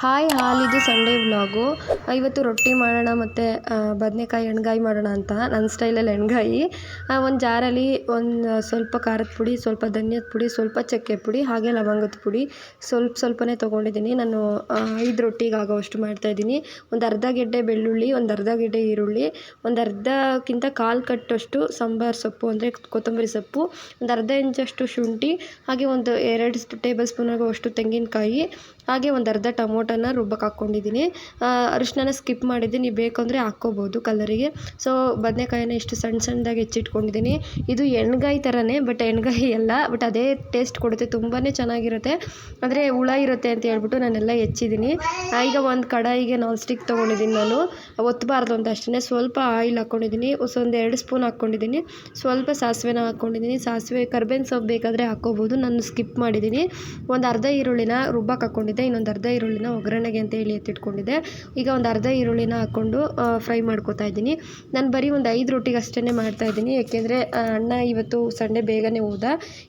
Hi ಹಾಲ್, ಇದು Sunday vlog. ಇವತ್ತು ರೊಟ್ಟಿ ಮಾಡೋಣ ಮತ್ತು ಬದನೇಕಾಯಿ ಎಣ್ಗಾಯಿ ಮಾಡೋಣ ಅಂತ ನನ್ನ ಸ್ಟೈಲಲ್ಲಿ ಎಣ್ಗಾಯಿ. ಒಂದು ಜಾರಲ್ಲಿ ಒಂದು ಸ್ವಲ್ಪ ಖಾರದ ಪುಡಿ, ಸ್ವಲ್ಪ ಧನ್ಯದ ಪುಡಿ, ಸ್ವಲ್ಪ ಚಕ್ಕೆ ಪುಡಿ, ಹಾಗೆ ಲವಂಗದ ಪುಡಿ. ಸ್ವಲ್ಪ ಸ್ವಲ್ಪನೇ ತೊಗೊಂಡಿದ್ದೀನಿ. ನಾನು ಐದು ರೊಟ್ಟಿಗೆ ಆಗೋವಷ್ಟು ಮಾಡ್ತಾಯಿದ್ದೀನಿ ಒಂದು ಅರ್ಧ ಗೆಡ್ಡೆ ಬೆಳ್ಳುಳ್ಳಿ, ಒಂದು ಅರ್ಧ ಗೆಡ್ಡೆ ಈರುಳ್ಳಿ, ಒಂದು ಅರ್ಧಕ್ಕಿಂತ ಕಾಲು ಕಟ್ಟಷ್ಟು ಸಾಂಬಾರು ಸೊಪ್ಪು ಅಂದರೆ ಕೊತ್ತಂಬರಿ ಸೊಪ್ಪು, ಒಂದು ಅರ್ಧ ಇಂಚಷ್ಟು ಶುಂಠಿ, ಹಾಗೆ ಒಂದು ಎರಡು ಟೇಬಲ್ ಸ್ಪೂನ್ ಆಗುವಷ್ಟು ತೆಂಗಿನಕಾಯಿ, ಹಾಗೆ ಒಂದು ಅರ್ಧ ಟೊಮೊಟೊನ ರುಬ್ಬಕ್ಕೆ ಹಾಕ್ಕೊಂಡಿದ್ದೀನಿ ಅರಿಶಿನ ಸ್ಕಿಪ್ ಮಾಡಿದ್ದೆ ನೀವು ಬೇಕು ಅಂದರೆ ಹಾಕ್ಕೋಬೋದು ಕಲರಿಗೆ ಸೊ ಬದನೇಕಾಯಿನ ಇಷ್ಟು ಸಣ್ಣ ಸಣ್ಣದಾಗಿ ಹೆಚ್ಚಿಟ್ಕೊಂಡಿದ್ದೀನಿ ಇದು ಎಣ್ಗಾಯಿ ಥರನೇ ಬಟ್ ಎಣ್ಗಾಯಿ ಅಲ್ಲ ಬಟ್ ಅದೇ ಟೇಸ್ಟ್ ಕೊಡುತ್ತೆ ತುಂಬಾ ಚೆನ್ನಾಗಿರುತ್ತೆ. ಆದರೆ ಹುಳ ಇರುತ್ತೆ ಅಂತ ಹೇಳ್ಬಿಟ್ಟು ನಾನೆಲ್ಲ ಹೆಚ್ಚಿದ್ದೀನಿ ಈಗ ಒಂದು ಕಡಾಯಿಗೆ ನಾನ್ ಸ್ಟಿಕ್ ತೊಗೊಂಡಿದ್ದೀನಿ ನಾನು. ಒತ್ತಬಾರ್ದು ಅಂತ ಅಷ್ಟೇ ಸ್ವಲ್ಪ ಆಯಿಲ್ ಹಾಕ್ಕೊಂಡಿದ್ದೀನಿ ಒಂದು ಎರಡು ಸ್ಪೂನ್ ಹಾಕ್ಕೊಂಡಿದ್ದೀನಿ ಸ್ವಲ್ಪ ಸಾಸಿವೆನ ಹಾಕ್ಕೊಂಡಿದ್ದೀನಿ ಸಾಸಿವೆ, ಕರ್ಬೇವಿನ ಸೊಪ್ಪು ಬೇಕಾದರೆ ಹಾಕ್ಕೋಬೋದು. ನಾನು ಸ್ಕಿಪ್ ಮಾಡಿದ್ದೀನಿ ಒಂದು ಅರ್ಧ ಈರುಳ್ಳಿನ ರುಬ್ಬಕ್ಕೆ ಹಾಕ್ಕೊಂಡಿದ್ದೆ, ಇನ್ನೊಂದು ಅರ್ಧ ಈರುಳ್ಳಿನ ಒಗ್ಗರಣೆಗೆ ಅಂತ ಹೇಳಿ ಎತ್ತಿಟ್ಕೊಂಡಿದ್ದೆ. ಈಗ ಒಂದು ಅರ್ಧ ಈರುಳ್ಳಿನ ಹಾಕ್ಕೊಂಡು ಫ್ರೈ ಮಾಡ್ಕೊತಾ ಇದ್ದೀನಿ. ನಾನು ಬರೀ ಒಂದು ಐದು ರೊಟ್ಟಿಗೆ ಅಷ್ಟೇ ಮಾಡ್ತಾಯಿದ್ದೀನಿ ಏಕೆಂದರೆ ಅಣ್ಣ ಇವತ್ತು ಸಂಡೆ ಬೇಗನೆ ಹೋದ.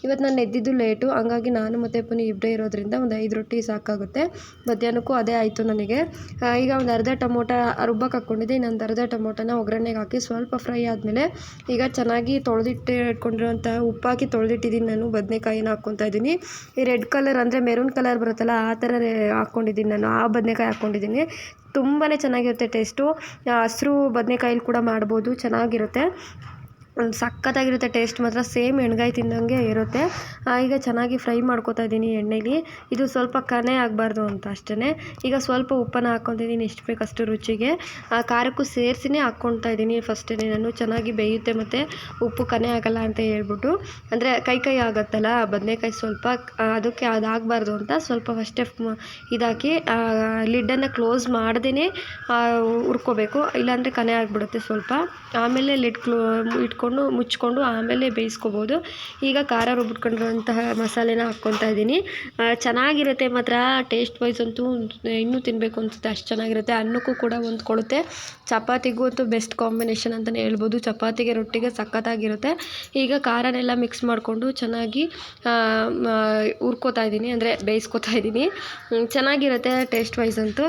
ಇವತ್ತು ನಾನು ಎದ್ದಿದ್ದು ಲೇಟು. ಹಂಗಾಗಿ ನಾನು ಮತ್ತು ಪುನಿ ಇಬ್ಬರೇ ಇರೋದ್ರಿಂದ ಒಂದು ಐದು ರೊಟ್ಟಿ ಸಾಕಾಗುತ್ತೆ. ಮಧ್ಯಾಹ್ನಕ್ಕೂ ಅದೇ ಆಯಿತು ನನಗೆ. ಈಗ ಒಂದು ಅರ್ಧ ಟೊಮೊಟ ರುಬ್ಬಕ್ಕೆ ಹಾಕ್ಕೊಂಡಿದ್ದೆ ಇನ್ನೊಂದು ಅರ್ಧ ಟೊಮೊಟೊನ ಒಗ್ಗರಣೆಗೆ ಹಾಕಿ ಸ್ವಲ್ಪ ಫ್ರೈ ಆದಮೇಲೆ, ಈಗ ಚೆನ್ನಾಗಿ ತೊಳೆದಿಟ್ಟು ಇಟ್ಕೊಂಡಿರೋಂಥ ಉಪ್ಪಾಕಿ ತೊಳೆದಿಟ್ಟಿದ್ದೀನಿ ನಾನು. ಬದನೆಕಾಯಿನ ಹಾಕ್ಕೊತಾ ಇದ್ದೀನಿ. ಈ ರೆಡ್ ಕಲರ್ ಅಂದರೆ ಮೆರೂನ್ ಕಲರ್ ಬರುತ್ತಲ್ಲ, ಆ ಥರ ಹಾಕ್ಕೊಂಡಿದ್ದೀನಿ ಆ ಬದನೆಕಾಯಿ ಹಾಕ್ಕೊಂಡಿದ್ದೀನಿ. ತುಂಬಾ ಚೆನ್ನಾಗಿರುತ್ತೆ ಟೇಸ್ಟು. ಹಸ್ರು ಬದನೆಕಾಯಲ್ಲಿ ಕೂಡ ಮಾಡ್ಬೋದು ಚೆನ್ನಾಗಿರುತ್ತೆ. ಸಖತ್ತಾಗಿರುತ್ತೆ ಟೇಸ್ಟ್ ಮಾತ್ರ, ಸೇಮ್ ಎಣ್ಗಾಯಿ ತಿಂದಂಗೆ ಇರುತ್ತೆ. ಈಗ ಚೆನ್ನಾಗಿ ಫ್ರೈ ಮಾಡ್ಕೋತಾ ಇದ್ದೀನಿ ಎಣ್ಣೆಲಿ. ಇದು ಸ್ವಲ್ಪ ಕನೆ ಆಗಬಾರ್ದು ಅಂತ ಅಷ್ಟೇ ಈಗ ಸ್ವಲ್ಪ ಉಪ್ಪನ್ನು ಹಾಕ್ಕೊತಿದ್ದೀನಿ ಎಷ್ಟು ಬೇಕಷ್ಟು ರುಚಿಗೆ. ಆ, ಖಾರಕ್ಕೂ ಸೇರಿಸಿನೇ ಹಾಕ್ಕೊಳ್ತಾ ಇದ್ದೀನಿ ಫಸ್ಟೇ ನಾನು ಚೆನ್ನಾಗಿ ಬೇಯುತ್ತೆ ಮತ್ತು ಉಪ್ಪು ಕನೆ ಆಗಲ್ಲ ಅಂತ ಹೇಳ್ಬಿಟ್ಟು. ಅಂದರೆ ಕೈ ಕೈ ಆಗುತ್ತಲ್ಲ, ಬದನೇಕಾಯಿ ಸ್ವಲ್ಪ ಅದಕ್ಕೆ ಅದಾಗಬಾರ್ದು ಅಂತ ಸ್ವಲ್ಪ ಫಸ್ಟೇ ಇದಾಕಿ ಲಿಡ್ಡನ್ನು ಕ್ಲೋಸ್ ಮಾಡ್ದೇ ಹುರ್ಕೋಬೇಕು. ಇಲ್ಲಾಂದರೆ ಕನೆ ಆಗಿಬಿಡುತ್ತೆ ಸ್ವಲ್ಪ. ಆಮೇಲೆ ಲಿಡ್ ಕ್ಲೋ ಇಟ್ಕೊಂಡು ಮುಚ್ಕೊಂಡು ಆಮೇಲೆ ಬೇಯಿಸ್ಕೋಬೋದು. ಈಗ ಖಾರ ರುಬ್ಬಿಟ್ಕೊಂಡಿರುವಂತಹ ಮಸಾಲೆನ ಹಾಕ್ಕೊತಾ ಇದ್ದೀನಿ. ಚೆನ್ನಾಗಿರುತ್ತೆ ಮಾತ್ರ. ಟೇಸ್ಟ್ ವೈಸ್ ಅಂತೂ ಇನ್ನೂ ತಿನ್ನಬೇಕು ಅನಿಸುತ್ತೆ. ಅಷ್ಟು ಚೆನ್ನಾಗಿರುತ್ತೆ. ಅನ್ನಕ್ಕೂ ಕೂಡ ಹೊಂದ್ಕೊಳುತ್ತೆ ಚಪಾತಿಗೂ ಅಂತೂ ಬೆಸ್ಟ್ ಕಾಂಬಿನೇಷನ್ ಅಂತಲೇ ಹೇಳ್ಬೋದು. ಚಪಾತಿಗೆ ರೊಟ್ಟಿಗೆ ಸಖತ್ತಾಗಿರುತ್ತೆ. ಈಗ ಖಾರನೆಲ್ಲ ಮಿಕ್ಸ್ ಮಾಡಿಕೊಂಡು ಚೆನ್ನಾಗಿ ಹುರ್ಕೋತಾ ಇದ್ದೀನಿ. ಅಂದರೆ ಬೇಯಿಸ್ಕೊತಾ ಇದ್ದೀನಿ. ಚೆನ್ನಾಗಿರುತ್ತೆ ಟೇಸ್ಟ್ ವೈಸ್ ಅಂತೂ.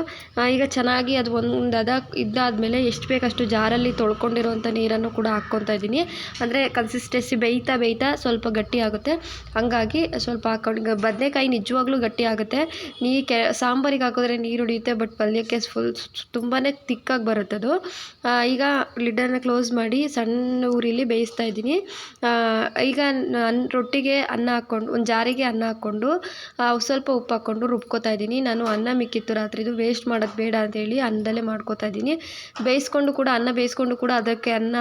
ಈಗ ಚೆನ್ನಾಗಿ ಅದು ಒಂದು ಅದ ಇದಾದಮೇಲೆ ಎಷ್ಟು ಬೇಕಷ್ಟು ಜಾರಲ್ಲಿ ತೊಳ್ಕೊಂಡಿರುವಂಥ ನೀರನ್ನು ಕೂಡ ಹಾಕ್ಕೊತಾ ಇದ್ದೀನಿ. ಅಂದರೆ ಕನ್ಸಿಸ್ಟೆನ್ಸಿ ಬೇಯ್ತಾ ಬೇಯ್ತಾ ಸ್ವಲ್ಪ ಗಟ್ಟಿ ಆಗುತ್ತೆ. ಹಂಗಾಗಿ ಸ್ವಲ್ಪ ಹಾಕೊಂಡು ಬದನೇಕಾಯಿ ನಿಜವಾಗ್ಲೂ ಗಟ್ಟಿ ಆಗುತ್ತೆ. ನೀ ಕೆ, ಸಾಂಬಾರಿಗೆ ಹಾಕಿದ್ರೆ ನೀರು ಹಿಡಿಯುತ್ತೆ ಬಟ್ ಪಲ್ಯಕ್ಕೆ ಫುಲ್ ತುಂಬಾ ತಿಕ್ಕಾಗಿ ಬರುತ್ತೆ ಅದು. ಈಗ ಲಿಡ್ಡನ್ನು ಕ್ಲೋಸ್ ಮಾಡಿ ಸಣ್ಣ ಉರಿಲಿ ಬೇಯಿಸ್ತಾ ಇದ್ದೀನಿ. ಈಗ ಅನ್ನ ರೊಟ್ಟಿಗೆ ಅನ್ನ ಹಾಕ್ಕೊಂಡು, ಒಂದು ಜಾರಿಗೆ ಅನ್ನ ಹಾಕ್ಕೊಂಡು ಸ್ವಲ್ಪ ಉಪ್ಪು ಹಾಕ್ಕೊಂಡು ರುಬ್ಕೋತಾ ಇದ್ದೀನಿ. ನಾನು ಅನ್ನ ಮಿಕ್ಕಿತ್ತು ರಾತ್ರಿದು ವೇಸ್ಟ್ ಮಾಡೋದು ಬೇಡ ಅಂತೇಳಿ ಅನ್ನದಲ್ಲೇ ಮಾಡ್ಕೋತಾ ಇದ್ದೀನಿ. ಬೇಯಿಸ್ಕೊಂಡು ಕೂಡ, ಅನ್ನ ಬೇಯಿಸ್ಕೊಂಡು ಕೂಡ ಅದಕ್ಕೆ ಅನ್ನ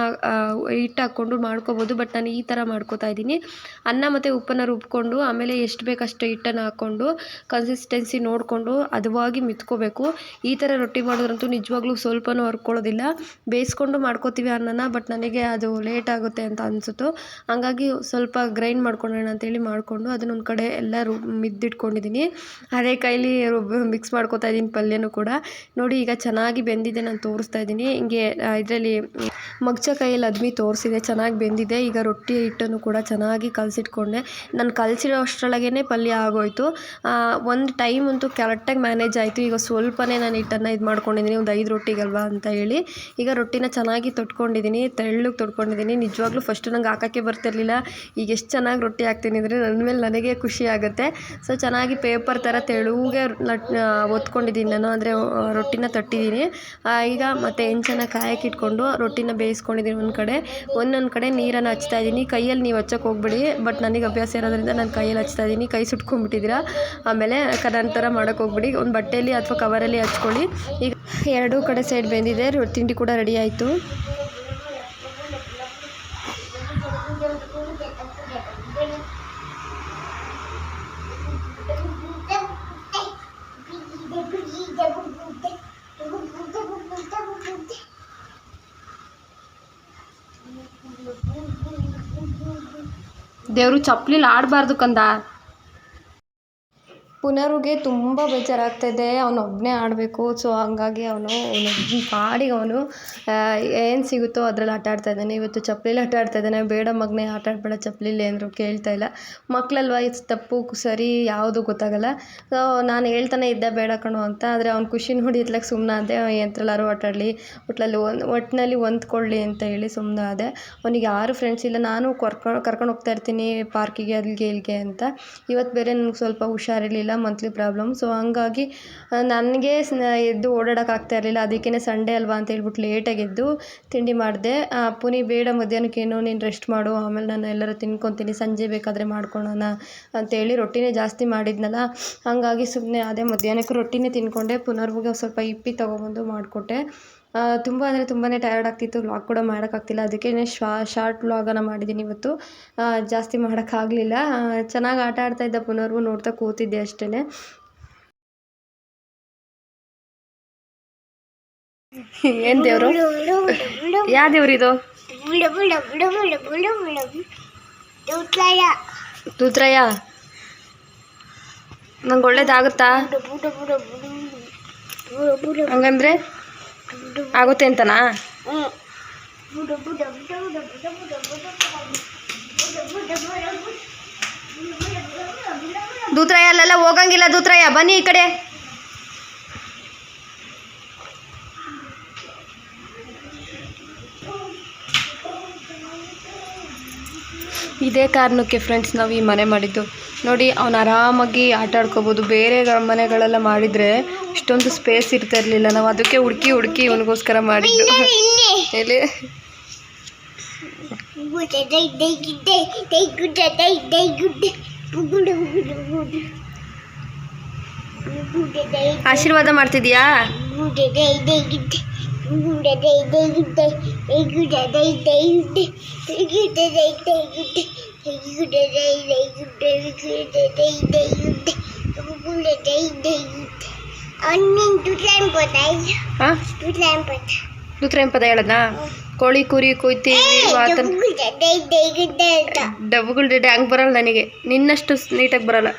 ಹಿಟ್ಟು ಹಾಕ್ಕೊಂಡು ಮಾಡ್ಕೋಬೋದು ಬಟ್ ನಾನು ಈ ಥರ ಮಾಡ್ಕೋತಾ ಇದ್ದೀನಿ. ಅನ್ನ ಮತ್ತು ಉಪ್ಪನ್ನು ರುಬ್ಕೊಂಡು, ಆಮೇಲೆ ಎಷ್ಟು ಬೇಕಷ್ಟು ಹಿಟ್ಟನ್ನು ಹಾಕ್ಕೊಂಡು ಕನ್ಸಿಸ್ಟೆನ್ಸಿ ನೋಡಿಕೊಂಡು ಹದವಾಗಿ ಮಿತ್ಕೋಬೇಕು. ಈ ಥರ ರೊಟ್ಟಿ ಮಾಡೋದ್ರಂತೂ ನಿಜವಾಗ್ಲೂ ಸ್ವಲ್ಪನೂ ಹರ್ಕೊಳ್ಳೋದಿಲ್ಲ. ಬೇಯಿಸ್ಕೊಂಡು ಮಾಡ್ಕೋತೀವಿ ಅನ್ನನ ಬಟ್ ನನಗೆ ಅದು ಲೇಟ್ ಆಗುತ್ತೆ ಅಂತ ಅನಿಸುತ್ತು. ಹಂಗಾಗಿ ಸ್ವಲ್ಪ ಗ್ರೈಂಡ್ ಮಾಡ್ಕೊಳ್ಳೋಣ ಅಂತೇಳಿ ಮಾಡಿಕೊಂಡು ಅದನ್ನೊಂದು ಕಡೆ ಎಲ್ಲ ರುಬ್ ಮಿದ್ದಿಟ್ಕೊಂಡಿದ್ದೀನಿ ಅದೇ ಕೈಲಿ ರುಬ್ ಮಿಕ್ಸ್ ಮಾಡ್ಕೋತಾ ಇದ್ದೀನಿ ಪಲ್ಯನೂ ಕೂಡ. ನೋಡಿ, ಈಗ ಚೆನ್ನಾಗಿ ಬೆಂದಿದೆ, ನಾನು ತೋರಿಸ್ತಾ ಇದ್ದೀನಿ. ಹಿಂಗೆ ಇದರಲ್ಲಿ ಮಗ್ಚ ಕೈಯಲ್ಲಿ ಅದ್ಮಿ ತೋರಿಸಿದೆ ಚೆನ್ನಾಗಿ ಬೆಂದಿದೆ. ಈಗ ರೊಟ್ಟಿ ಹಿಟ್ಟನ್ನು ಕೂಡ ಚೆನ್ನಾಗಿ ಕಲಸಿಟ್ಕೊಂಡೆ. ನಾನು ಕಲಸಿರೋ ಅಷ್ಟರೊಳಗೇ ಪಲ್ಯ ಆಗೋಯಿತು. ಒಂದು ಟೈಮ್ ಅಂತೂ ಕರೆಕ್ಟಾಗಿ ಮ್ಯಾನೇಜ್ ಆಯಿತು. ಈಗ ಸ್ವಲ್ಪನೇ ನಾನು ಹಿಟ್ಟನ್ನು ಇದು ಮಾಡ್ಕೊಂಡಿದ್ದೀನಿ ಒಂದು ಐದು ರೊಟ್ಟಿಗಲ್ವಾ ಅಂತ ಹೇಳಿ. ಈಗ ರೊಟ್ಟಿನ ಚೆನ್ನಾಗಿ ತೊಟ್ಕೊಂಡಿದ್ದೀನಿ ತೆಳ್ಳಗೆ ತೊಟ್ಕೊಂಡಿದ್ದೀನಿ ನಿಜವಾಗ್ಲೂ ಫಸ್ಟು ನಂಗೆ ಹಾಕೋಕ್ಕೆ ಬರ್ತಿರ್ಲಿಲ್ಲ. ಈಗ ಎಷ್ಟು ಚೆನ್ನಾಗಿ ರೊಟ್ಟಿ ಹಾಕ್ತೀನಿ ಅಂದರೆ ನನ್ನ ಮೇಲೆ ನನಗೆ ಖುಷಿ ಆಗುತ್ತೆ. ಸೊ ಚೆನ್ನಾಗಿ ಪೇಪರ್ ಥರ ತೆಳುಗೆ ಒತ್ಕೊಂಡಿದ್ದೀನಿ ನಾನು. ಅಂದರೆ ರೊಟ್ಟಿನ ತಟ್ಟಿದ್ದೀನಿ ಈಗ ಮತ್ತು ಹೆಂಚನ ಕಾಯಕ್ಕೆ ಇಟ್ಕೊಂಡು ರೊಟ್ಟಿನ ಬೇಯಿಸ್ಕೊಂಡಿದ್ದೀನಿ ಒಂದು ಕಡೆ. ಒಂದೊಂದು ಕಡೆ ನೀರನ್ನು ಹಚ್ತಾ ಇದ್ದೀನಿ. ಕೈಯಲ್ಲಿ ನೀವು ಹಚ್ಚಕ್ಕೆ ಹೋಗ್ಬೇಡಿ ಬಟ್ ನನಗೆ ಅಭ್ಯಾಸ ಇರೋದ್ರಿಂದ ನಾನು ಕೈಯಲ್ಲಿ ಹಚ್ತಾ ಇದ್ದೀನಿ. ಕೈ ಸುಟ್ಕೊಂಡ್ಬಿಟ್ಟಿದ್ದೀರಾ? ಆಮೇಲೆ ನನ್ನ ಥರ ಮಾಡೋಕ್ಕೆ ಹೋಗ್ಬಿಡಿ. ಒಂದು ಬಟ್ಟೆಯಲ್ಲಿ ಅಥವಾ ಕವರಲ್ಲಿ ಹಚ್ಕೊಳ್ಳಿ. ಈಗ ಎರಡೂ ಕಡೆ ಸೈಡ್ ಬೆಂದಿದೆ. ತಿಂಡಿ ಕೂಡ ರೆಡಿ ಆಯಿತು. ದೇವರು ಚಪ್ಪಲಿಲಿ ಆಡಬಾರ್ದು ಕಂದ. ಪುನರುಗೆ ತುಂಬ ಬೇಜಾರಾಗ್ತಾಯಿದೆ ಅವನು ಒಬ್ಬನೇ ಆಡಬೇಕು. ಸೊ ಹಂಗಾಗಿ ಅವನು ಅವನು ಪಾಡಿಗೆ ಅವನು ಏನು ಸಿಗುತ್ತೋ ಅದ್ರಲ್ಲಿ ಆಟ ಆಡ್ತಾ ಇದ್ದಾನೆ. ಇವತ್ತು ಚಪ್ಪಲಿಲಿ ಆಟ ಆಡ್ತಾ ಇದ್ದಾನೆ. ಬೇಡ ಮಗನೇ, ಆಟ ಆಡಬೇಡ ಚಪ್ಪಲಿಲಿ ಅಂದರು ಕೇಳ್ತಾ ಇಲ್ಲ. ಮಕ್ಕಳಲ್ವ ಇದು ತಪ್ಪು, ಸರಿ, ಯಾವುದು ಗೊತ್ತಾಗಲ್ಲ. ಸೊ ನಾನು ಹೇಳ್ತಾನೆ ಇದ್ದೆ, ಬೇಡ ಕಣೋ ಅಂತ. ಆದರೆ ಅವ್ನ ಖುಷಿ ನೋಡಿ ಇತ್ಲಾಗ ಸುಮ್ಮನಾದೆ ಎಂತ್ರೆಲ್ಲಾರು ಆಟ ಆಡಲಿ ಒಟ್ನಲ್ಲಿ ಒಂದು ಒಟ್ಟಿನಲ್ಲಿ ಹೊಂದ್ಕೊಳ್ಳಿ ಅಂತ ಹೇಳಿ ಸುಮ್ಮನಾದೆ ಅವನಿಗೆ ಯಾರು ಫ್ರೆಂಡ್ಸ್ ಇಲ್ಲ. ನಾನು ಕರ್ಕೊಂಡು ಕರ್ಕೊಂಡು ಹೋಗ್ತಾ ಇರ್ತೀನಿ ಪಾರ್ಕಿಗೆ ಅಲ್ಲಿಗೆ ಇಲ್ಲಿಗೆ ಅಂತ. ಇವತ್ತು ಬೇರೆ ನನಗೆ ಸ್ವಲ್ಪ ಹುಷಾರಿರ್ಲಿಲ್ಲ. ಮಂತ್ಲಿ ಪ್ರಾಬ್ಲಮ್ ಸೊ ಹಂಗಾಗಿ ನನಗೆ ಎದ್ದು ಓಡಾಡೋಕೆ ಆಗ್ತಾ ಇರಲಿಲ್ಲ. ಅದಕ್ಕೇ ಸಂಡೇ ಅಲ್ವಾ ಅಂತ ಹೇಳ್ಬಿಟ್ಟು ಲೇಟಾಗಿ ಎದ್ದು ತಿಂಡಿ ಮಾಡಿದೆ. ಪುನಿ ಬೇಡ ಮಧ್ಯಾಹ್ನಕ್ಕೇನು ನೀನು ರೆಸ್ಟ್ ಮಾಡು. ಆಮೇಲೆ ನಾನು ಎಲ್ಲರೂ ತಿನ್ಕೊತೀನಿ. ಸಂಜೆ ಬೇಕಾದರೆ ಮಾಡ್ಕೊಳೋಣ ಅಂತೇಳಿ ರೊಟ್ಟಿನೇ ಜಾಸ್ತಿ ಮಾಡಿದ್ನಲ್ಲ. ಹಾಗಾಗಿ ಸುಮ್ಮನೆ ಅದೇ ಮಧ್ಯಾಹ್ನಕ್ಕೆ ರೊಟ್ಟಿನೇ ತಿನ್ಕೊಂಡೆ. ಪುನರ್ವಿಗೆ ಸ್ವಲ್ಪ ಇಪ್ಪಿ ತೊಗೊಬಂದು ಮಾಡಿಕೊಟ್ಟೆ. ತುಂಬ ಅಂದರೆ ತುಂಬಾ ಟಯರ್ಡ್ ಆಗ್ತಿತ್ತು. ವ್ಲಾಗ್ ಕೂಡ ಮಾಡೋಕ್ಕಾಗ್ತಿಲ್ಲ. ಅದಕ್ಕೇ ಶಾರ್ಟ್ ವ್ಲಾಗನ್ನು ಮಾಡಿದ್ದೀನಿ ಇವತ್ತು. ಜಾಸ್ತಿ ಮಾಡೋಕ್ಕಾಗಲಿಲ್ಲ. ಚೆನ್ನಾಗಿ ಆಟ ಆಡ್ತಾ ಇದ್ದ ಪುನರ್ವು ನೋಡ್ತಾ ಕೂತಿದ್ದೆ ಅಷ್ಟೇ ಏನು ದೇವರು? ಯಾವ ದೇವ್ರು ಇದು? ದೂತ್ರಯ್ಯ ನಂಗೆ ಒಳ್ಳೇದಾಗುತ್ತಾ? ಹಂಗಂದ್ರೆ ಆಗುತ್ತೆ ಅಂತನಾ? ದೂತ್ರಯ, ಅಲ್ಲೆಲ್ಲ ಹೋಗಂಗಿಲ್ಲ ದೂತ್ರಯ್ಯ ಬನ್ನಿ ಈ ಕಡೆ. ಇದೇ ಕಾರಣಕ್ಕೆ ಫ್ರೆಂಡ್ಸ್ ನಾವು ಈ ಮನೆ ಮಾಡಿದ್ದು. ನೋಡಿ ಅವನು ಆರಾಮಾಗಿ ಆಟ ಆಡ್ಕೋಬೋದು. ಬೇರೆ ಮನೆಗಳೆಲ್ಲ ಮಾಡಿದರೆ ಇಷ್ಟೊಂದು ಸ್ಪೇಸ್ ಇರ್ತಾ ಇರಲಿಲ್ಲ. ನಾವು ಅದಕ್ಕೆ ಹುಡುಕಿ ಹುಡುಕಿ ಇವನಿಗೋಸ್ಕರ ಮಾಡಿದ್ದು. ಆಶೀರ್ವಾದ ಮಾಡ್ತಿದ್ಯಾ? ಹಾಂ? ದೂತ್ರ ಏನ್ ಪದ ಹೇಳದ್ನಾ? ಕೋಳಿ ಕುರಿ ಕೊಯ್ತೀವಿ ಡಬ್ಬುಗಳು ಡೆಡೆ ಹಂಗೆ ಬರಲ್ಲ ನನಗೆ. ನಿನ್ನಷ್ಟು ನೀಟಾಗಿ ಬರಲ್ಲ.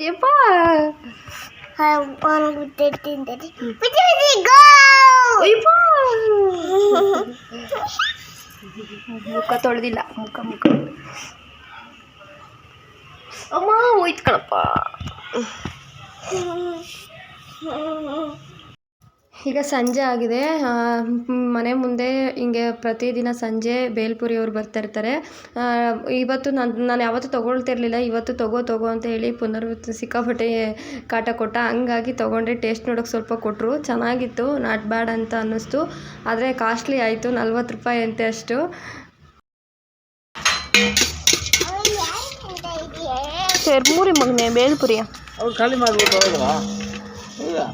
ಯಪ್ಪ ಅಯ್ಯಪ್ಪ ಮುಖ ತೊಳೆದಿಲ್ಲ ಮುಖ ಮುಖ ಅಮ್ಮ ಹೋಯ್ತು ಕಣಪ್ಪ ಈಗ ಸಂಜೆ ಆಗಿದೆ. ಮನೆ ಮುಂದೆ ಹಿಂಗೆ ಪ್ರತಿದಿನ ಸಂಜೆ ಬೇಲ್ಪುರಿ ಅವ್ರು ಬರ್ತಾ ಇರ್ತಾರೆ. ಇವತ್ತು ನಾನು ನಾನು ಯಾವತ್ತೂ ತೊಗೊಳ್ತಿರ್ಲಿಲ್ಲ. ಇವತ್ತು ತಗೋ ತಗೋ ಅಂತ ಹೇಳಿ ಪುನರ್ವತ್ತು ಸಿಕ್ಕಾಪಟ್ಟೆ ಕಾಟ ಕೊಟ್ಟ. ಹಂಗಾಗಿ ತೊಗೊಂಡೆ ಟೇಸ್ಟ್ ನೋಡೋಕೆ ಸ್ವಲ್ಪ ಕೊಟ್ಟರು ಚೆನ್ನಾಗಿತ್ತು. ನಾಟ್ ಬ್ಯಾಡ್ ಅಂತ ಅನ್ನಿಸ್ತು. ಆದರೆ ಕಾಸ್ಟ್ಲಿ ಆಯಿತು. ನಲ್ವತ್ತು ರೂಪಾಯಿ ಅಂತೆ ಅಷ್ಟು. ಸೇರ್ಮೂರಿ ಮಗನೆ ಬೇಲ್ಪುರಿಯ. ಅವ್ರು ಖಾಲಿ ಮಾಡಬೇಕು ಹೋದ್ರಾ ಹೌದಾ?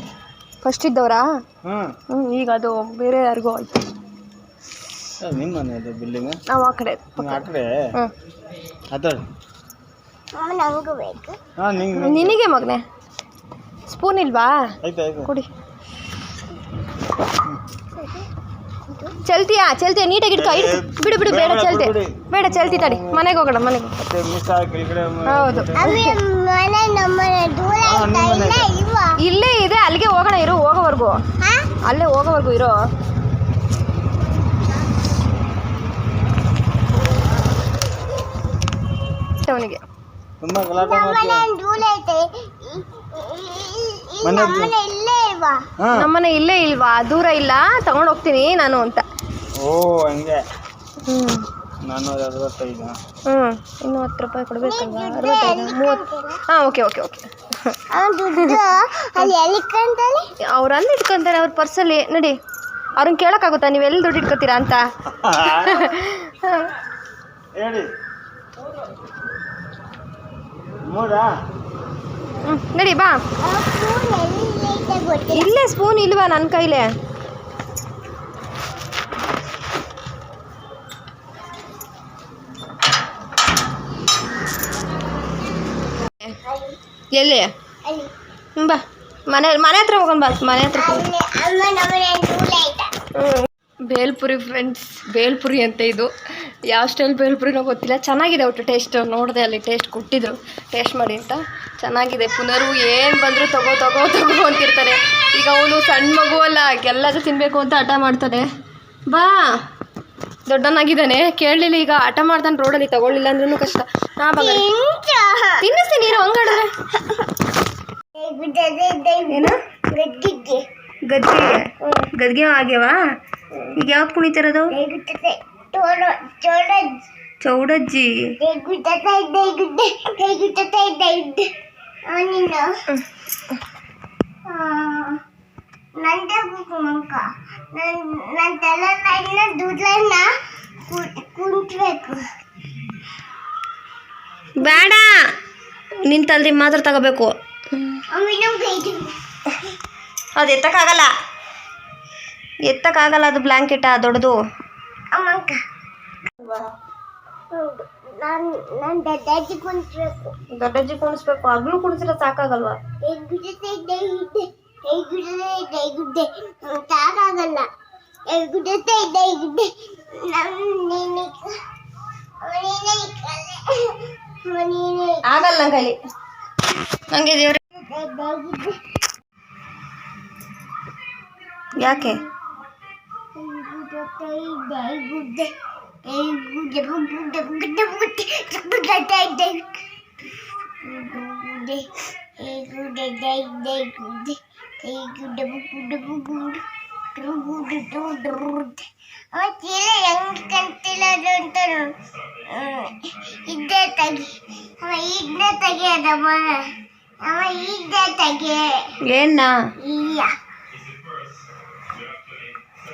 ಫಸ್ಟ್ ಇದ್ದವರಾ? ಹಾಂ ಹ್ಞೂ ಈಗ ಅದು ಬೇರೆ ಯಾರಿಗೂ ಆಯ್ತು. ನಿಮ್ಮ ಮನೆ ಅದು ಬಿಲ್ಡಿಂಗ್ ನಾವು ಆ ಕಡೆ ಆ ಕಡೆ? ಹ್ಞೂ ಅದರ ಹಾಂ ನಿಂಗೆ ನಿನಗೆ ಮಗನೆ? ಸ್ಪೂನ್ ಇಲ್ವಾ? ಆಯ್ತು ಆಯ್ತು ಕೊಡಿ. ಚಲ್ತಿಯಾ? ಚಲ್ತಿಯಾ? ನೀಟಾಗಿ ಇಟ್ಕೊ ಇಟ್ಕೊ. ಬಿಡು ಬಿಡು ಬೇಡ ಚಲ್ತಿ. ಬೇಡ ಚಲ್ತಿ ತಡಿ. ಮನೆಗೆ ಹೋಗೋಣ ಮನೆಗೆ. ಹೌದು. ಇಲ್ಲೇ ಇದೆ. ಅಲ್ಲಿಗೆ ಹೋಗೋಣ ಇರು ಹೋಗೋವರೆಗೂ. ಅಲ್ಲೇ ಹೋಗೋವರೆಗೂ ಇರೋ. ಅವನಿಗೆ ಮನೆ ಗಲಾಟೆ ಮನೆ ನಮ್ಮನೆ ಇಲ್ಲೇ ಇಲ್ವಾ? ದೂರ ಇಲ್ಲ ತಗೊಂಡ್ ಹೋಗ್ತೀನಿ ನಾನು ಅಂತ. ಓ ಹಂಗೆ. ಹ್ಞೂ ನಾನು ಅರವತ್ತೈದು. ಹ್ಞೂ ಇನ್ನು ಹತ್ತು ರೂಪಾಯಿ ಕೊಡಬೇಕಲ್ವಾ? ಅರವತ್ತೈದು ಮೂವತ್ತು. ಹಾಂ ಓಕೆ ಓಕೆ ಓಕೆ. ಅವ್ರು ಅಲ್ಲಿ ಇಟ್ಕೊಂತಾರೆ ಅವ್ರ ಪರ್ಸಲ್ಲಿ. ನಡಿ ಅವ್ರನ್ನ ಕೇಳೋಕ್ಕಾಗುತ್ತಾ? ನೀವು ಎಲ್ಲಿ ದುಡ್ಡು ಇಟ್ಕೊತೀರಾ ಅಂತ? ಹೇಳಿ. ಮೂರಾ? ಹ್ಞೂ ನಡಿ ಬಾ ಇಲ್ಲೇ ಸ್ಪೂನ್ ಇಲ್ವಾ ನನ್ನ ಕೈಲೇ ಎಲ್ಲಿ ಬಾ ಮನೆ ಮನೆ ಹತ್ರ ಹೋಗೋಣ ಬಾ ಮನೆ ಹತ್ರ ಬೇಲ್ಪುರಿ ಫ್ರೆಂಡ್ಸ್ ಬೇಲ್ಪುರಿ ಅಂತ ಇದು. ಯಾವ ಸ್ಟೈಲ್ ಬೇಲ್ಪುರಿನೋ ಗೊತ್ತಿಲ್ಲ. ಚೆನ್ನಾಗಿದೆ ಒಟ್ಟು ಟೇಸ್ಟ್ ನೋಡಿದೆ ಅಲ್ಲಿ ಟೇಸ್ಟ್ ಕೊಟ್ಟಿದ್ರು. ಟೇಸ್ಟ್ ಮಾಡಿ ಅಂತ. ಚೆನ್ನಾಗಿದೆ. ಪುನರು ಏನು ಬಂದರೂ ತಗೋ ತಗೋ ತಗೋ ಅಂತಿರ್ತಾರೆ. ಈಗ ಅವನು ಸಣ್ಣ ಮಗು ಅಲ್ಲ ಎಲ್ಲದೂ ತಿನ್ನಬೇಕು ಅಂತ ಹಠ ಮಾಡ್ತಾನೆ. ಬಾ. ದೊಡ್ಡನಾಗಿದ್ದಾನೆ. ಕೇಳಲಿಲ್ಲ ಈಗ ಹಠ ಮಾಡ್ತಾನೆ ರೋಡಲ್ಲಿ ತಗೊಳ್ಳಿಲ್ಲ ಅಂದ್ರೂ ಕಷ್ಟ. ನಾ ಬಾ ತಿನ್ನಿಸ್ತೀನಿ ನೀನು ಹಂಗಾಡಿದ್ರೆ ಏನು? ಗದ್ದಿಗೆ. ಗದ್ದಿಗೆ ಗದ್ಗೆ ಆಗ್ಯಾವ ಈಗ ಯಾವ್ದು ಚೋಳ ಚೋಳ ಚೌಡಜ್ಜಿ. ನಂದ ಮಂಕ. ನನ್ನ ತಲೆನ ದುಡ್ಲನ್ನ ಕುಂಟ್ಬೇಕು ಬೇಡ. ನಿಂತಲ್ರಿ ಮಾತ್ರ ತಗೋಬೇಕು. ಅದು ಎತ್ತಕ್ಕಾಗಲ್ಲ. ಎತ್ತಕ್ಕಾಗಲ್ಲ ಅದು ಬ್ಲ್ಯಾಂಕೆಟ ದೊಡ್ಡದು. ದೊಡ್ಡಜ್ಜಿ ಕುಣಿಸ್ಬೇಕು. ಹಗ್ಲು ಕುಣಿಸಿದ್ರೆ ಸಾಕಾಗಲ್ವಾ? ಸಾಕಾಗಲ್ಲ. ಆಗಲ್ಲ ಕೈಲಿ ನಂಗೆ ದೇವ್ರ ಯಾಕೆ? ಅವತ್ತಿಲ್ಲ ಹೆಂಗ್ ಕಂತಿಲ್ಲ ಅಂತ ಇದ್ದೇ ತೆಗಿ ಅವ ಇದ್ದೇ ತೆಗಿಯದಮ್ಮ ಅವ ಇದ್ದೇ ತಗೆ ಏನ? ಇಲ್ಲ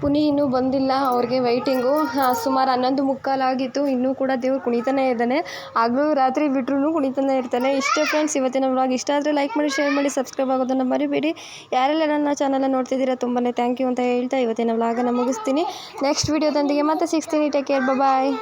ಪುನಿ ಇನ್ನೂ ಬಂದಿಲ್ಲ, ಅವ್ರಿಗೆ ವೈಟಿಂಗು ಸುಮಾರು ಹನ್ನೊಂದು ಮುಕ್ಕಾಲಾಗಿತ್ತು ಇನ್ನೂ ಕೂಡ ದೇವ್ರು ಕುಣಿತಾನೇ ಇದ್ದಾನೆ. ಆಗಲೂ ರಾತ್ರಿ ಬಿಟ್ರೂ ಕುಣಿತಾನೆ ಇರ್ತಾನೆ. ಇಷ್ಟೇ ಫ್ರೆಂಡ್ಸ್ ಇವತ್ತಿನ ವ್ಲಾಗ್ ಇಷ್ಟ ಆದರೆ ಲೈಕ್ ಮಾಡಿ ಶೇರ್ ಮಾಡಿ ಸಬ್ಸ್ಕ್ರೈಬ್ ಆಗೋದನ್ನು ಮರಿಬೇಡಿ. ಯಾರೆಲ್ಲ ನನ್ನ ಚಾನಲ್ನ ನೋಡ್ತಿದ್ದೀರಾ ತುಂಬಾ ಥ್ಯಾಂಕ್ ಯು ಅಂತ ಹೇಳ್ತಾ ಇವತ್ತಿನ ವ್ಲಾಗನ್ನು ಮುಗಿಸ್ತೀನಿ. ನೆಕ್ಸ್ಟ್ ವೀಡಿಯೋದೊಂದಿಗೆ ಮತ್ತೆ ಸಿಕ್ಸ್ತೀನಿ ಟೇಕ್ ಕೇರ್ ಬಾಯ್